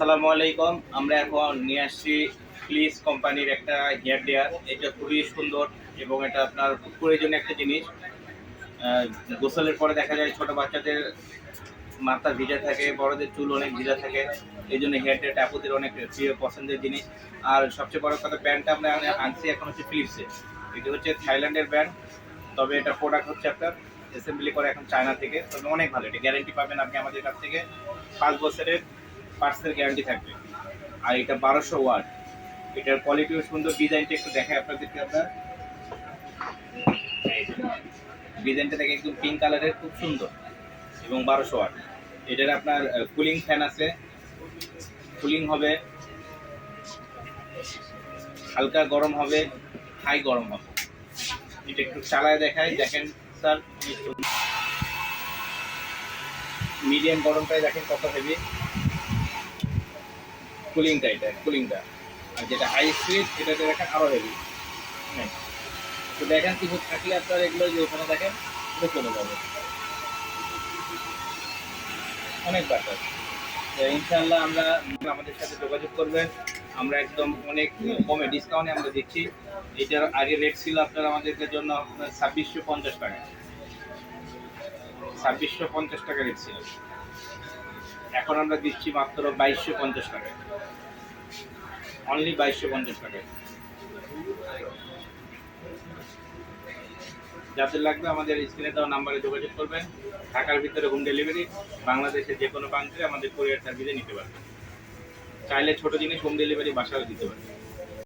আসসালামু আলাইকুম। আমরা এখন নিয়ে আসছি ফ্লিস কোম্পানির একটা হেয়ার ডেয়ার এটা খুবই সুন্দর এবং এটা আপনার প্রয়োজনীয় একটা জিনিস। গোসলের পরে দেখা যায় ছোট বাচ্চাদের মাথা ভিজা থাকে, বড়দের চুল অনেক ভিজা থাকে। এই জন্য হেয়ার ডেয়ারটা আপুদের অনেক প্রিয় পছন্দের জিনিস। আর সবচেয়ে বড় কথা ব্র্যান্ডটা আমরা আনছি এখন হচ্ছে ফিলিপসে এটা হচ্ছে থাইল্যান্ডের ব্র্যান্ড তবে এটা প্রোডাক্ট হচ্ছে আপনার অ্যাসেম্বলি করে এখন চায়না থেকে। তবে অনেক ভালো, এটা গ্যারেন্টি পাবেন আপনি আমাদের কাছ থেকে। পাঁচ বছরের পার্সেল গ্যারান্টি থাকবে। আর এটা বারোশো ওয়াট। এটার কোয়ালিটিও সুন্দর। ডিজাইনটা একটু দেখায় আপনাদেরকে আপনার ডিজাইনটা দেখে একদম পিঙ্ক কালারের খুব সুন্দর। এবং বারোশো ওয়াট। এটার আপনার কুলিং ফ্যান আছে। কুলিং হবে। হালকা গরম হবে। হাই গরম হবে। এটা একটু চালায় দেখায় দেখেন, স্যার, মিডিয়াম গরমটাই দেখেন কত হেভি কুলিংটা এটা কুলিংটা আর যেটা হাই স্পিড এটাতে দেখেন আরও হেভি হ্যাঁ। তো দেখেন কিছু থাকলে আপনার এগুলো যে ওখানে দেখেন, এটা চলে যাবে। অনেক বাটার তো ইনশাল্লাহ আমরা আমাদের সাথে যোগাযোগ করবেন। আমরা একদম অনেক কমে ডিসকাউন্টে আমরা দিচ্ছি। এটার আগে রেট ছিল আপনার আমাদের জন্য ছাব্বিশশো পঞ্চাশ টাকা। ছাব্বিশশো পঞ্চাশ টাকা রেট ছিল। এখন আমরা দিচ্ছি মাত্র বাইশশো পঞ্চাশ টাকা। অনলি বাইশশো পঞ্চাশ টাকা। যাদের লাগবে আমাদের স্ক্রিনে দেওয়া নাম্বারে যোগাযোগ করবেন। ঢাকার ভিতরে হোম ডেলিভারি বাংলাদেশের যে কোনো প্রান্তে আমাদের কোরিয়ার সার্ভিসে নিতে পারবেন। চাইলে ছোট জিনিস হোম ডেলিভারি বাসায় দিতে পারবেন।